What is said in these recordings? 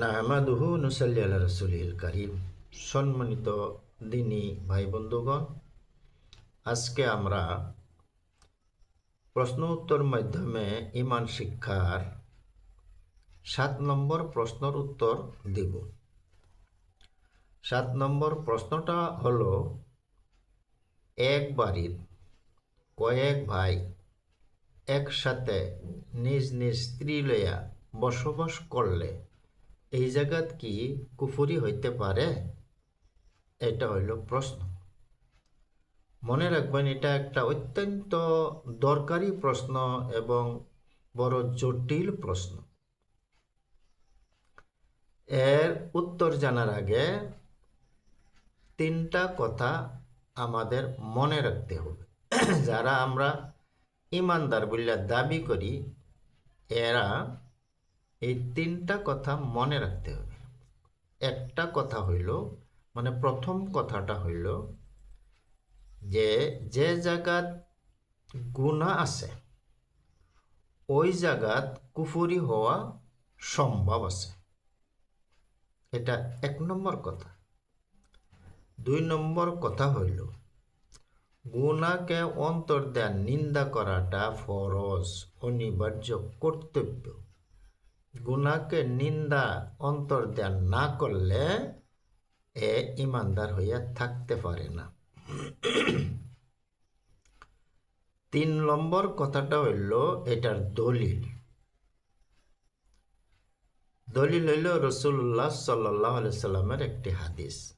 নাহমাদুহু নুসাল্লি আল্লাহ রসুলিল করিম। সম্মানিত দিনী ভাই বন্ধুগণ, আজকে আমরা প্রশ্ন উত্তর মাধ্যমে ইমান শিক্ষার সাত নম্বর প্রশ্নের উত্তর দেব। সাত নম্বর প্রশ্নটা হল, এক বাড়ির কয়েক ভাই একসাথে নিজ নিজ স্ত্রী লইয়া বসবাস করলে এই জায়গাত কি কুফুরি হইতে পারে? এটা হইল প্রশ্ন। মনে রাখবেন, এটা একটা অত্যন্ত দরকারি প্রশ্ন এবং বড় জটিল প্রশ্ন। এর উত্তর জানার আগে তিনটা কথা আমাদের মনে রাখতে হবে। যারা আমরা ইমানদার বলে দাবি করি, এরা এই তিনটা কথা মনে রাখতে হবে। একটা কথা হইল মানে প্রথম কথাটা হইল যে যে জায়গাত গুণা আছে, ওই জায়গাত কুফুরি হওয়া সম্ভব আছে। এটা এক নম্বর কথা। দুই নম্বর কথা হইল গুণাকে অন্তর নিন্দা করাটা ফরজ, অনিবার্য কর্তব্য। গুণাকে নিন্দা অন্তর দেয়া না করলে এ ইমানদার হইয়া থাকতে পারে না। তিন নম্বর কথাটা হইল, এটার দলিল। দলিল হইল রসুল্লাহ সাল্লাহ সাল্লামের একটি হাদিস।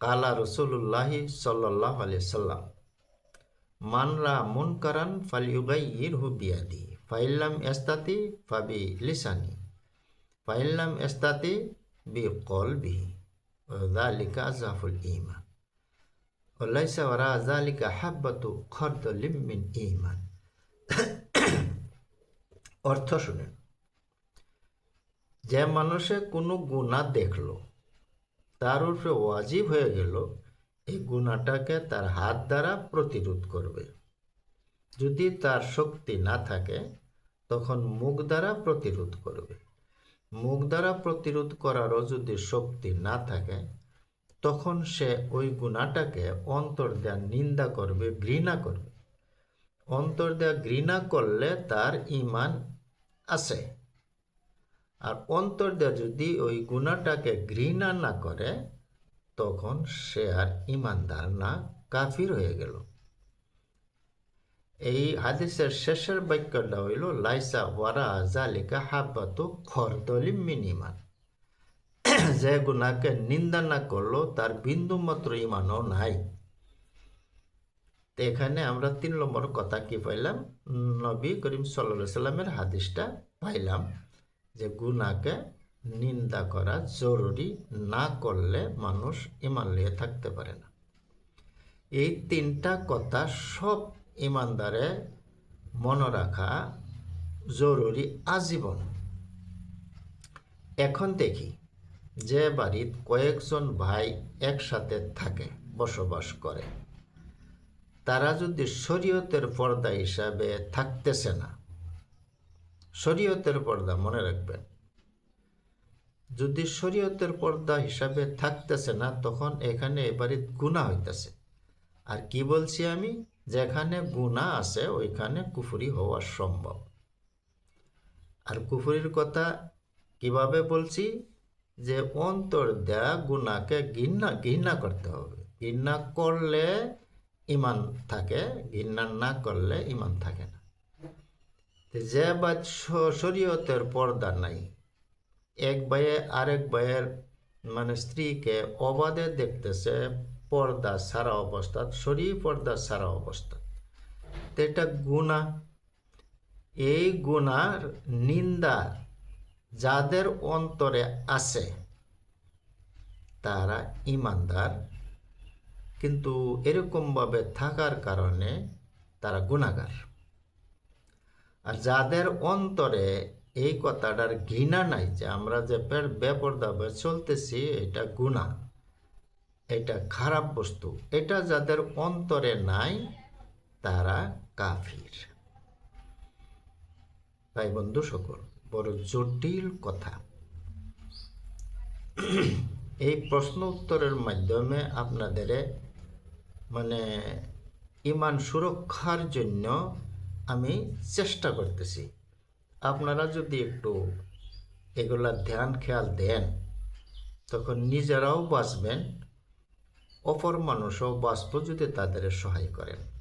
কালা রসুল্লাহ সাল্লাহ সাল্লাম মানরা মুন কারান ফালিউগাই ইর হু বিয়াদি। ফাইল্লাম এস্তাতি ফাবি লিসানি ফাইল্লাম এস্তাতি বি কল বিহি ওদালিকা জাফুল ইমান ওলাইসা ওরা জালিকা হাব্বাতু খর্দ লিমিন ইমান অর্থ শুনেন। যে মানুষে কোনো গুণা দেখল, তার উপরে ওয়াজিব হয়ে গেল, এই গুণাটাকে তার হাত দ্বারা প্রতিরোধ করবে। যদি তার শক্তি না থাকে, তখন মুখ দ্বারা প্রতিরোধ করবে। মুখ দ্বারা প্রতিরোধ করারও যদি শক্তি না থাকে, তখন সে ওই গুণাটাকে অন্তর দেয়া নিন্দা করবে, ঘৃণা করবে। অন্তর দেয়া ঘৃণা করলে তার ইমান আছে। আর অন্তর দেয়া যদি ওই গুণাটাকে ঘৃণা না করে, তখন সে আর ইমানদার না, কাফির হয়ে গেল। এই হাদিসের শেষের বাক্যটা হইল, লাইসা ওয়ারা জালিকা হাব্বাতু খরদলি মিনিমান। যে গুণাকে নিন্দা না করল তার বিন্দু মাত্র ইমানও নাই। এখানে আমরা তিন নম্বর কথা কি পাইলাম? নবী করিম সাল্লা সাল্লামের হাদিসটা পাইলাম যে গুণাকে নিন্দা করা জরুরি না করলে মানুষ ইমান লিয়ে থাকতে পারে না। এই তিনটা কথা সব ইমানদারে মনে রাখা জরুরি আজীবন। এখন দেখি যে বাড়ির কয়েকজন ভাই একসাথে থাকে, বসবাস করে। তারা যদি শরীয়তের পর্দা হিসাবে থাকতেছে না, শরীয়তের পর্দা মনে রাখবেন। যদি শরীয়তের পর্দা হিসাবে থাকতেছে না, তখন এখানে এবারে গুণা হইতেছে। আর কি বলছি আমি? যেখানে গুণা আছে, ওইখানে কুফুরি হওয়া সম্ভব। আর কুফুরির কথা কীভাবে বলছি? যে অন্তর দেয়া গুণাকে ঘৃণা ঘৃণা করতে হবে। ঘৃণা করলে ইমান থাকে, ঘৃণা না করলে ইমান থাকে না। যে বা শরীয়তের পর্দা নাই। এক ভাইয়ে আরেক ভাইয়ের মানে স্ত্রীকে অবাধে দেখতেছে পর্দা সারা অবস্থা, শরীর পর্দা সারা অবস্থা। তো এটা গুণা। এই গুণার নিন্দা যাদের অন্তরে আছে, তারা ইমানদার। কিন্তু এরকমভাবে থাকার কারণে তারা গুণাগার। আর যাদের অন্তরে এই কথাটার ঘৃণা নাই যে আমরা যে বেপর্দা চলতেছি, এটা গুণা। এটা খারাপ বস্তু। এটা যাদের অন্তরে নাই, তারা কাফির। তাই বন্ধু, সকল, বড় জটিল কথা। এই প্রশ্ন উত্তরের মাধ্যমে আপনাদের মানে ইমান সুরক্ষার জন্য আমি চেষ্টা করতেছি। আপনারা যদি একটু এগুলা ধ্যান, খেয়াল দেন, তখন নিজেরাও বাঁচবেন। অপর মানুষও যদি তাদের সহায় করেন।